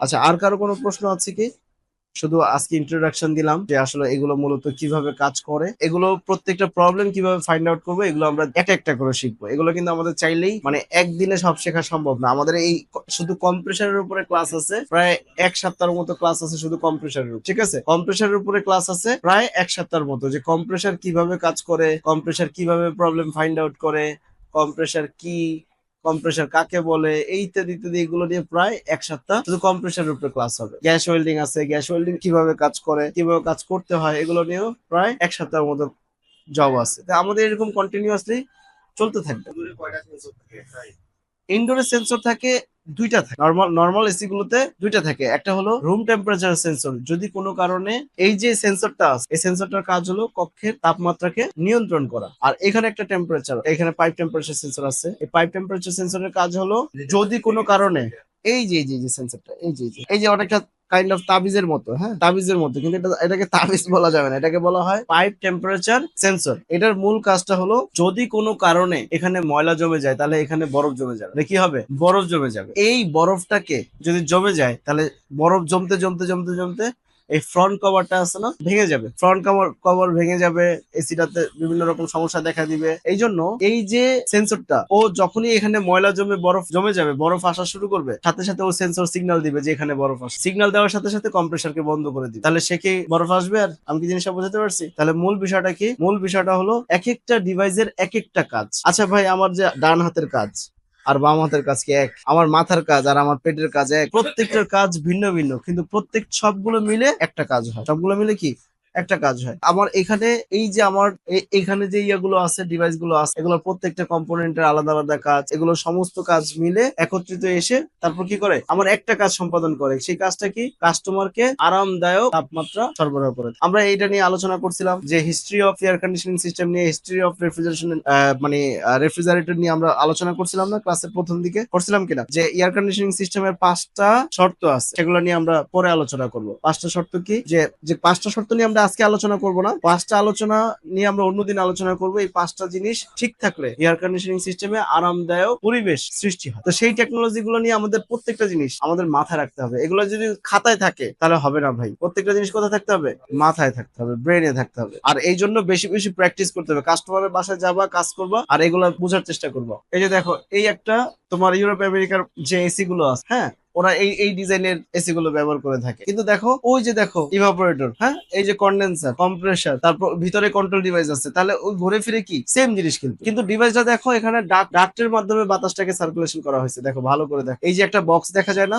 আচ্ছা আর কারও কোনো প্রশ্ন আছে কি? শুধু আজকে ইন্ট্রোডাকশন দিলাম যে আসলে এগুলো মূলত কীভাবে কাজ করে, এগুলো প্রত্যেকটা প্রবলেম কীভাবে ফাইন্ড আউট করব, এগুলো আমরা একটা একটা করে শিখব। এগুলো কিন্তু আমাদের চাইলেই মানে একদিনে সব শেখা সম্ভব না। আমাদের এই শুধু কম্প্রেসারের উপরে ক্লাস আছে, প্রায় এক সপ্তাহের মতো ক্লাস আছে শুধু কম্প্রেসারের উপর, ঠিক আছে? কম্প্রেসারের উপরে ক্লাস আছে প্রায় এক সপ্তাহের মতো, যে কম্প্রেসার কীভাবে কাজ করে কম্প্রেসার কীভাবে প্রবলেম ফাইন্ড আউট করে কম্প্রেসার কি কম্প্রেসার কাকে বলে এই ইত্যাদি ইত্যাদি এগুলো নিয়ে প্রায় এক সপ্তাহ শুধু কম্প্রেসারের উপরে ক্লাস হবে। গ্যাস ওয়েল্ডিং আছে গ্যাস ওয়েল্ডিং কীভাবে কাজ করে কীভাবে কাজ করতে হয় এগুলো নিয়েও প্রায় এক সপ্তাহের মতো জব আছে। আমাদের এরকম কন্টিনিউয়াসলি চলতে থাকবে। ইনডোরের সেন্সর থাকে দুইটা থাকে। নর্মাল নর্মাল এসি গুলোতে দুইটা থাকে। একটা হলো রুম টেম্পারেচার সেন্সর যদি কোনো কারণে এই যে সেন্সরটা আছে, এই সেন্সরটার কাজ হলো কক্ষের তাপমাত্রাকে নিয়ন্ত্রণ করা। আর এখানে একটা টেম্পারেচার এখানে পাইপ টেম্পারেচার সেন্সর আছে। এই পাইপ টেম্পারেচার সেন্সরের কাজ হলো যদি কোনো কারণে এই যে যে সেন্সরটা এই যে এই যে অনেকটা কাইন্ড অফ তাবিজের মতো হ্যাঁ? তাবিজের মতো, কিন্তু এটা, এটাকে তাবিজ বলা যাবে না। এটাকে বলা হয় পাইপ টেম্পারেচার সেন্সর এটার মূল কাজটা হলো, যদি কোনো কারণে এখানে ময়লা জমে যায়, তাহলে এখানে বরফ জমে যাবে। কি হবে? বরফ জমে যাবে। এই বরফটাকে যদি জমে যায়, তাহলে বরফ জমতে জমতে জমতে জমতে এই ফ্রন্ট কভারটা আছে না, ভেঙে যাবে। ফ্রন্ট কভার কভার ভেঙে যাবে, এসিটাতে বিভিন্ন রকম সমস্যা দেখা দিবে। এই জন্য এই যে সেন্সরটা ও যখনই এখানে ময়লা জমে, বরফ জমে যাবে, বরফ আসা শুরু করবে, সাথে সাথে ও সেন্সর সিগন্যাল দিবে যে এখানে বরফ আসে সিগন্যাল দেওয়ার সাথে সাথে কম্প্রেসারকে বন্ধ করে দিবে। তাহলে সে কি বরফ আসবে? আর আমি কি জিনিসটা বোঝাতে পারছি? তাহলে মূল বিষয়টা কি? মূল বিষয়টা হলো এক একটা ডিভাইসের এক একটা কাজ। আচ্ছা ভাই, আমার যে ডান হাতের কাজ আর বাম হাতের কাজ কি এক? আমার মাথার কাজ আর আমার পেটের কাজ এক। প্রত্যেকটার কাজ ভিন্ন ভিন্ন, কিন্তু প্রত্যেক সবগুলো মিলে একটা কাজ হয়। সবগুলো মিলে কি? একটা কাজ হয়। আমার এখানে এই যে আমার এখানে যে ইয়াগুলো আছে ডিভাইসগুলো আছে, এগুলো প্রত্যেকটা কম্পোনেন্টের আলাদা আলাদা কাজ, এগুলো সমস্ত কাজ মিলে একত্রিত এসে তারপর কি করে? আমার একটা কাজ সম্পাদন করে। সেই কাজটা কি? কাস্টমারকে আরামদায়ক তাপমাত্রা সরবরাহ করে। আমরা এইটা নিয়ে আলোচনা করছিলাম যে history of air conditioning system নিয়ে হিস্ট্রি অফ রেফ্রিজারেশন মানে রেফ্রিজারেটর নিয়ে আমরা আলোচনা করছিলাম না ক্লাসের প্রথম দিকে। করছিলাম কিনা? যে এয়ার কন্ডিশনিং সিস্টেমের পাঁচটা শর্ত আছে, সেগুলো নিয়ে আমরা পরে আলোচনা করব। পাঁচটা শর্ত কি? যে যে পাঁচটা শর্ত নিয়ে আমরা আজকে আলোচনা করব না। পাঁচটা আলোচনা নিয়ে আমরা অন্যদিন আলোচনা করব। এই পাঁচটা জিনিস ঠিক থাকলে এয়ার কন্ডিশনিং সিস্টেমে আরামদায়ক পরিবেশ সৃষ্টি হয়। তো সেই টেকনোলজি গুলো নিয়ে আমাদের প্রত্যেকটা জিনিস আমাদের মাথায় রাখতে হবে। এগুলো যদি খাতায় থাকে, তাহলে হবে না ভাই। প্রত্যেকটা জিনিস কোথায় থাকতে হবে? মাথায় থাকতে হবে ব্রেনে থাকতে হবে। আর এই জন্য বেশি বেশি প্র্যাকটিস করতে হবে। কাস্টমারের বাসায় যাবা, কাজ করবা, আর এগুলো বোঝার চেষ্টা করবা। এই যে দেখো, এই একটা তোমার ইউরোপ আমেরিকার যে এসি গুলো আছে হ্যাঁ? ওরা এই এই ডিজাইনের এসি গুলো ব্যবহার করে থাকে। কিন্তু দেখো, ওই যে দেখো ইভাপোরেটর হ্যাঁ? এই যে কন্ডেন্সার কম্প্রেসার তারপর ভিতরে কন্ট্রোল ডিভাইস আছে। তাহলে ওই ঘুরে ফিরে কি? সেম জিনিস কিন্তু। কিন্তু ডিভাইসটা দেখো, এখানে ডাক্টের মাধ্যমে বাতাসটাকে সার্কুলেশন করা হয়েছে। দেখো, ভালো করে দেখো। এই যে একটা বক্স দেখা যায় না?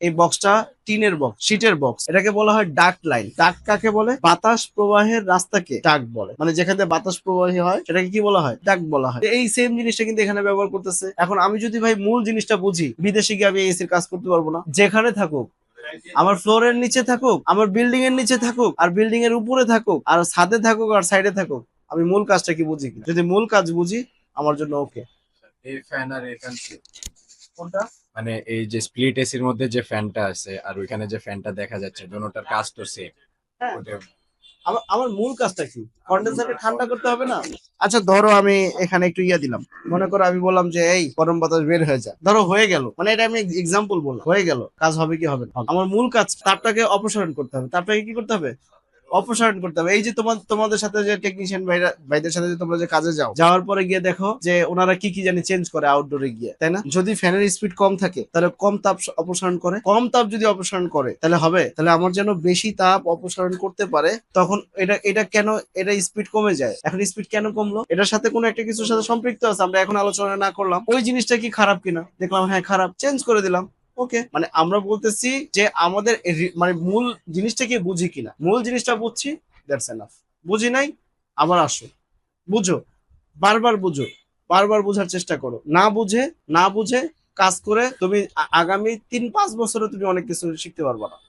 এই বক্সটা টিনের বক্স শীটের বক্স এটাকে বলা হয় ডাক লাইন ডাক কাকে বলে? বাতাস প্রবাহের রাস্তাকে ডাক বলে। মানে যেখানে বাতাস প্রবাহী হয়, সেটাকে কি বলা হয়? ডাক বলা হয়। এই সেম জিনিসটা কিন্তু এখানে ব্যবহার করতেছে। এখন আমি যদি ভাই মূল জিনিসটা বুঝি, বিদেশে গিয়ে আমি এসির কাজ করতে পারব না। যেখানে থাকুক, আমার ফ্লোরের নিচে থাকুক, আমার বিল্ডিং এর নিচে থাকুক, আর বিল্ডিং এর উপরে থাকুক, আর ছাদে থাকুক, আর সাইডে থাকুক, আমি মূল কাজটা কি বুঝি যদি মূল কাজ বুঝি, আমার জন্য ওকে এই ফ্যান আর এই ফ্যান কোনটা? মানে এই যে স্প্লিট এসির মধ্যে যে ফ্যানটা আছে আর ওইখানে যে ফ্যানটা দেখা যাচ্ছে দোনোটার কাজ তো সেম হ্যাঁ। আমার আমার মূল কাজটা কি? কন্ডেন্সারকে ঠান্ডা করতে হবে না? আচ্ছা ধরো আমি এখানে একটু ইয়া দিলাম। মনে করো আমি বললাম যে এই গরম বাতাস বের হয়ে যায় ধরো হয়ে গেল। মানে এটা আমি এক্সাম্পল বললাম। হয়ে গেল। কাজ হবে কি হবে না? আমার মূল কাজ তারটাকে অপসারণ করতে হবে। তারটাকে কি করতে হবে? অপসারণ করতে হবে। এই যে তোমার, তোমাদের সাথে যে টেকনিশিয়ান ভাইরা, ভাইদের সাথে যে তোমরা যে কাজে যাও, যাওয়ার পরে গিয়ে দেখো যে ওনারা কি কি জানি চেঞ্জ করে আউটডোরে গিয়ে, তাই না? যদি ফ্যানের স্পিড কম থাকে, তাহলে কম তাপ অপসারণ করে। কম তাপ যদি অপসারণ করে, তাহলে হবে। তাহলে আমার যেন বেশি তাপ অপসারণ করতে পারে, তখন এটা এটা কেন, এটা স্পিড কমে যায়? এখন স্পিড কেন কমলো? এটার সাথে কোনো একটা কিছুর সাথে সম্পৃক্ত আছে, আমরা এখন আলোচনা না করলাম। ওই জিনিসটা কি খারাপ কিনা? দেখলাম হ্যাঁ খারাপ। চেঞ্জ করে দিলাম। ওকে মানে আমরা বলতেছি যে আমাদের মানে মূল জিনিসটা কি বুঝি কিনা। মূল জিনিসটা বুঝছি দ্যাটস এনাফ বুঝি নাই, আবার আসো। বুঝো, বারবার বুঝো, বারবার বোঝার চেষ্টা করো। না বুঝে না বুঝে কাজ করে তুমি আগামী তিন পাঁচ বছরে তুমি অনেক কিছু শিখতে পারবা না।